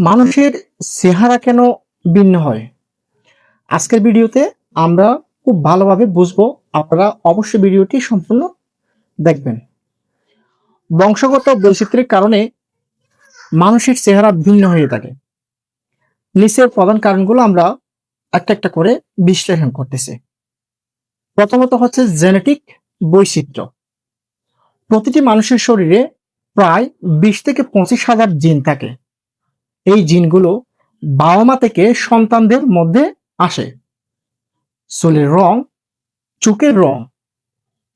মানুষের চেহারা কেন ভিন্ন হয়? আজকের ভিডিওতে আমরা খুব ভালোভাবে বুঝব, আপনারা অবশ্যই ভিডিওটি সম্পূর্ণ দেখবেন। বংশগত বৈচিত্র্যের কারণে মানুষের চেহারা ভিন্ন হয়ে থাকে। নিচের প্রধান কারণগুলো আমরা একটা একটা করে বিশ্লেষণ করতেছি। প্রথমত হচ্ছে জেনেটিক বৈচিত্র্য। প্রতিটি মানুষের শরীরে প্রায় বিশ থেকে পঁচিশ হাজার জিন থাকে। এই জিনগুলো বাবা মা থেকে সন্তানদের মধ্যে আসে। চুলের রং, চোখের রং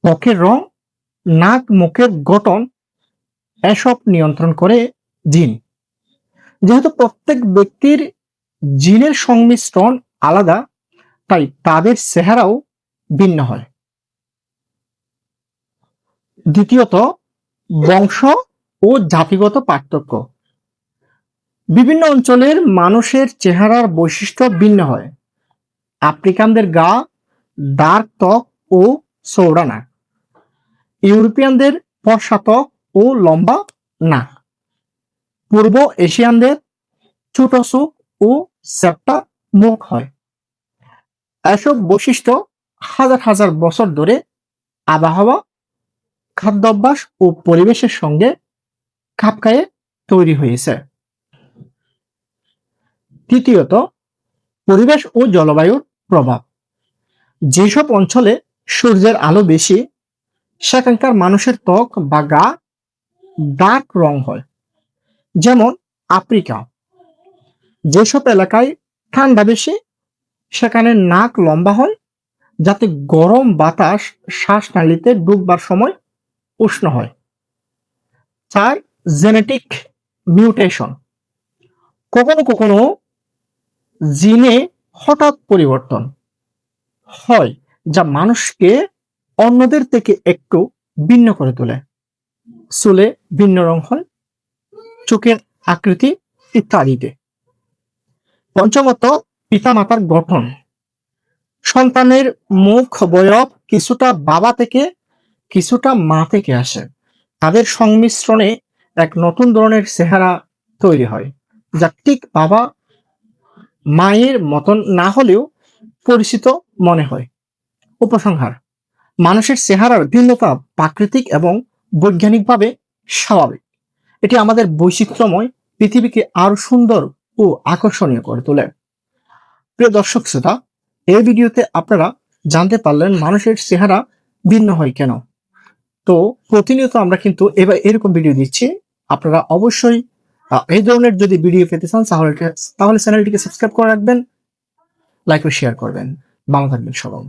ত্বকের রং, নাক, মুখের গঠন, এসব নিয়ন্ত্রণ করে জিন। যেহেতু প্রত্যেক ব্যক্তির জিনের সংমিশ্রণ আলাদা, তাই তাদের চেহারাও ভিন্ন হয়। দ্বিতীয়ত, বংশ ও জাতিগত পার্থক্য। বিভিন্ন অঞ্চলের মানুষের চেহারার বৈশিষ্ট্য ভিন্ন হয়। আফ্রিকানদের গা ডার্ক ত্বক ও চৌড়া নাক ইউরোপিয়ানদের ফর্সা ত্বক ও লম্বা নাক। পূর্ব এশিয়ানদের ছোট চোখ ও চ্যাপ্টা মুখ হয়। এসব বৈশিষ্ট্য হাজার হাজার বছর ধরে আবহাওয়া, খাদ্যাভ্যাস ও পরিবেশের সঙ্গে খাপ খায়ে তৈরি হয়েছে। তৃতীয়ত, পরিবেশ ও জলবায়ুর প্রভাব। যেসব অঞ্চলে সূর্যের আলো বেশি, সেখানকার মানুষের ত্বক বা গা ডার্ক রং হয়, যেমন আফ্রিকা। যেসব এলাকায় ঠান্ডা বেশি, সেখানে নাক লম্বা হয়, যাতে গরম বাতাস শ্বাসনালীতে ডুববার সময় উষ্ণ হয়। চার, জেনেটিক মিউটেশন। কখনো কখনো জিনে হঠাৎ পরিবর্তন হয়, যা মানুষকে অন্যদের থেকে একটু ভিন্ন করে তোলে। চুলে ভিন্ন রং হয়, চোখের আকৃতি ইত্যাদিতে। পঞ্চমত, পিতামাতার গঠন। সন্তানের মুখ বয়ব কিছুটা বাবা থেকে কিছুটা মা থেকে আসে। তাদের সংমিশ্রণে এক নতুন ধরনের চেহারা তৈরি হয়, যা ঠিক বাবা মায়ের মতন না হলেও পরিচিত মনে হয়। উপসংহার, মানুষের চেহারার ভিন্নতা প্রাকৃতিক এবং বৈজ্ঞানিকভাবে স্বাভাবিক। এটি আমাদের বৈচিত্র্যময়, পৃথিবীকে আরও সুন্দর ও আকর্ষণীয় করে তোলে। প্রিয় দর্শক শ্রোতা, এই ভিডিওতে আপনারা জানতে পারলেন মানুষের চেহারা ভিন্ন হয় কেন। তো প্রতিনিয়ত আমরা কিন্তু এবার এরকম ভিডিও দিচ্ছি। আপনারা অবশ্যই এই ধরনের যদি ভিডিও পেতে চান, তাহলে তাহলে চ্যানেলটিকে সাবস্ক্রাইব করে রাখবেন লাইক ও শেয়ার করবেন। ভালো থাকবেন সবাই।